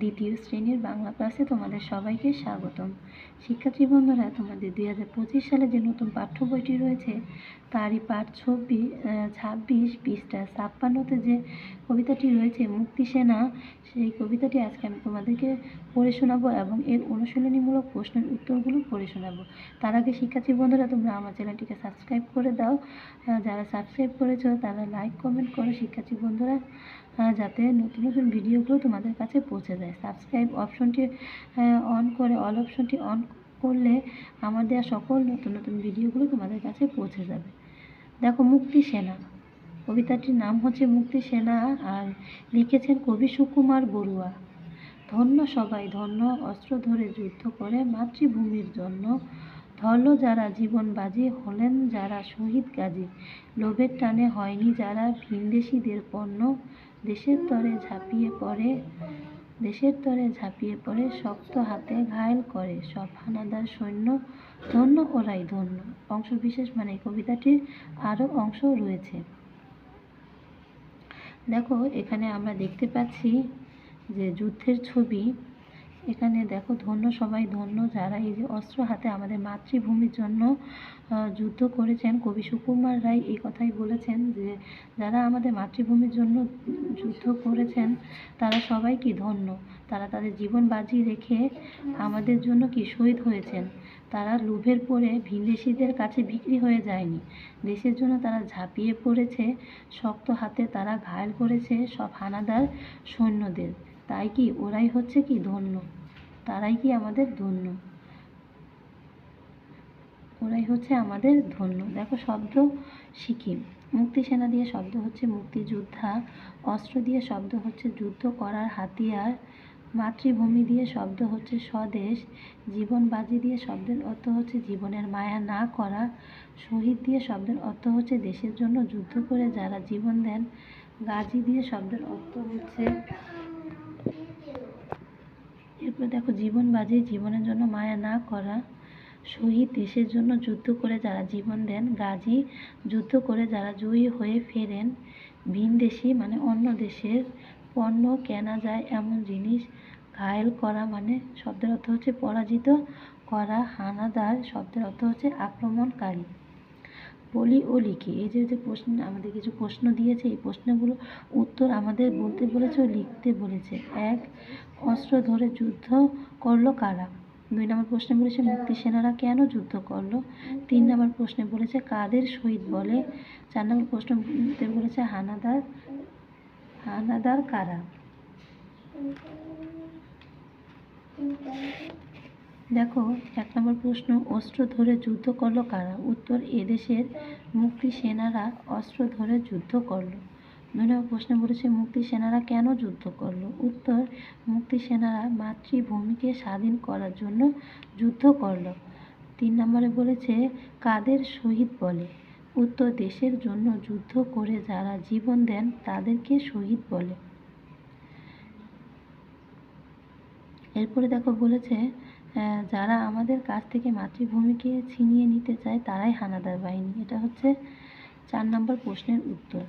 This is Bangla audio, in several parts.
দ্বিতীয় শ্রেণির বাংলা ক্লাসে তোমাদের সবাইকে স্বাগতম। শিক্ষার্থী বন্ধুরা, তোমাদের দুই হাজার পঁচিশ সালে যে নতুন পাঠ্য বইটি রয়েছে, তারই পাঠ ছব্বিশ ছাব্বিশ পৃষ্ঠা ছাপ্পান্নতে যে কবিতাটি রয়েছে, মুক্তি সেনা, সেই কবিতাটি আজকে আমি তোমাদেরকে পড়ে শোনাবো এবং এর অনুশীলনীমূলক প্রশ্নের উত্তরগুলো পড়ে শোনাবো। তার আগে শিক্ষার্থী বন্ধুরা, তোমরা আমার চ্যানেলটিকে সাবস্ক্রাইব করে দাও। যারা সাবস্ক্রাইব করেছ, তারা লাইক, কমেন্ট করো শিক্ষার্থী বন্ধুরা যাতে নতুন নতুন ভিডিওগুলো তোমাদের কাছে পৌঁছে যায় সাবস্ক্রাইব অপশনটি অন করে অল অপশনটি অন করলে আমার দেওয়া সকল নতুন নতুন ভিডিওগুলো তোমাদের কাছে পৌঁছে যাবে। দেখো মুক্তি সেনা। কবিতাটির নাম হচ্ছে মুক্তি সেনা আর লিখেছেন কবি সুকুমার বড়ুয়া। ধন্য সবাই, ধন্য অস্ত্র ধরে যুদ্ধ করে, মাতৃভূমির জন্য ধরল যারা জীবন বাজি, হলেন যারা শহীদ গাজী। লোভের টানে হয়নি যারা ভিনদেশিদের পণ্য, দেশের তরে ঝাঁপিয়ে পড়ে দেশের তরে ঝাঁপিয়ে পড়ে শক্ত হাতে ঘায়েল করে সব হানাদার সৈন্য, ধন্য ওরাই ধন্য। অংশ বিশেষ মানে কবিতাটির আরও অংশ রয়েছে। দেখো, এখানে আমরা দেখতে পাচ্ছি যে যুদ্ধের ছবি এখানে দেখো ধন্য সবাই, ধন্য যারা। এই যে অস্ত্র হাতে আমাদের মাতৃভূমির জন্য যুদ্ধ করেছেন। কবি সুকুমার রায় এই কথাই বলেছেন যে, যারা আমাদের মাতৃভূমির জন্য যুদ্ধ করেছেন, তারা সবাই কি ধন্য? তারা তাদের জীবন বাজি রেখে আমাদের জন্য কি শহীদ হয়েছেন? তারা লোভের পরে ভিনদেশিদের কাছে বিক্রি হয়ে যায়নি। দেশের জন্য তারা ঝাঁপিয়ে পড়েছে, শক্ত হাতে তারা ঘায়েল করেছে সব হানাদার সৈন্যদের। তাই কি ওরাই হচ্ছে কি ধন্য? তারাই কি আমাদের ধন্য? ওরাই হচ্ছে আমাদের ধন্য। দেখো শব্দ শিখি মুক্তি সেনা দিয়ে শব্দ হচ্ছে মুক্তিযোদ্ধা। অস্ত্র দিয়ে শব্দ হচ্ছে যুদ্ধ করার হাতিয়ার। মাতৃভূমি দিয়ে শব্দ হচ্ছে স্বদেশ। জীবন বাজি দিয়ে শব্দের অর্থ হচ্ছে জীবনের মায়া না করা। শহীদ দিয়ে শব্দের অর্থ হচ্ছে দেশের জন্য যুদ্ধ করে যারা জীবন দেন। গাজী দিয়ে শব্দের অর্থ হচ্ছে এরপর দেখো, জীবন বাজি, জীবনের জন্য মায়া না করা শহীদ দেশের জন্য যুদ্ধ করে যারা জীবন দেন, গাজী যুদ্ধ করে যারা জয়ী হয়ে ফেরেন, ভিন দেশি মানে অন্য দেশের পণ্য কেনা যায় এমন জিনিস, ঘায়েল করা মানে শব্দের অর্থ হচ্ছে পরাজিত করা, হানাদার শব্দের অর্থ হচ্ছে আক্রমণকারী। বলি ও লিখি। এই যে যে প্রশ্ন, আমাদের কিছু প্রশ্ন দিয়েছে, এই প্রশ্নগুলো উত্তর আমাদের বলতে বলেছে ও লিখতে বলেছে। এক, অস্ত্র ধরে যুদ্ধ করল কারা? দুই নম্বর প্রশ্নে বলেছে মুক্তি সেনারা কেন যুদ্ধ করল? তিন নম্বর প্রশ্নে বলেছে, কাদের শহীদ বলে? চার নম্বর প্রশ্নতে বলেছে, হানাদার হানাদার কারা? দেখো এক নম্বর প্রশ্ন, অস্ত্র ধরে যুদ্ধ করল কারা? উত্তর, এদেশের মুক্তি সেনারা অস্ত্র ধরে যুদ্ধ করল। দুই নম্বর প্রশ্নে বলেছে, মুক্তি সেনারা কেন যুদ্ধ করল? উত্তর, মুক্তি সেনারা মাতৃভূমিকে স্বাধীন করার জন্য যুদ্ধ করল। তিন নম্বরে বলেছে, কাদের শহীদ বলে? উত্তর, দেশের জন্য যুদ্ধ করে যারা জীবন দেন তাদেরকে শহীদ বলে। এরপরে দেখো বলেছে যারা আমাদের কাছ থেকে মাতৃভূমিকে ছিনিয়ে নিতে চায়, তারাই হানাদার বাহিনী। এটা হচ্ছে চার নম্বর প্রশ্নের উত্তর।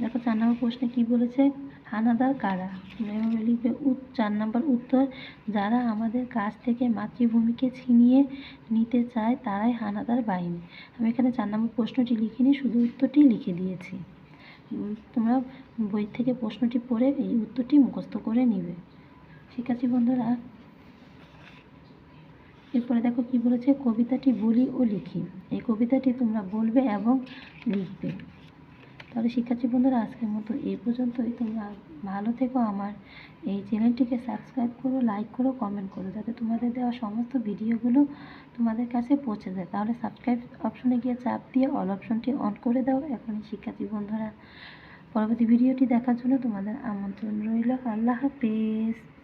দেখো, চার নম্বর প্রশ্নে কি বলেছে? হানাদার কারা? এভাবে লিখবে চার নম্বর উত্তর, যারা আমাদের কাছ থেকে মাতৃভূমিকে ছিনিয়ে নিতে চায়, তারাই হানাদার বাহিনী। আমি এখানে চার নম্বর প্রশ্নটি লিখিনি, শুধু উত্তরটি লিখে দিয়েছি। তোমরা বই থেকে প্রশ্নটি পড়ে এই উত্তরটি মুখস্থ করে নিবে। শিক্ষার্থী বন্ধুরা। এরপরে দেখো কি বলেছে, কবিতাটি বলি ও লিখি। এই কবিতাটি তোমরা বলবে এবং লিখবে। তাহলে শিক্ষার্থী বন্ধুরা, আজকের মতো এই পর্যন্তই। তোমরা ভালো থেকো আমার এই চ্যানেলটিকে সাবস্ক্রাইব করো, লাইক করো, কমেন্ট করো, যাতে তোমাদের দেওয়া সমস্ত ভিডিওগুলো তোমাদের কাছে পৌঁছে যায়। তাহলে সাবস্ক্রাইব অপশনে গিয়ে চাপ দিয়ে অল অপশনটি অন করে দাও। এখনই শিক্ষার্থী বন্ধুরা, পরবর্তী ভিডিওটি দেখার জন্য তোমাদের আমন্ত্রণ রইল। আল্লাহ হাফেজ।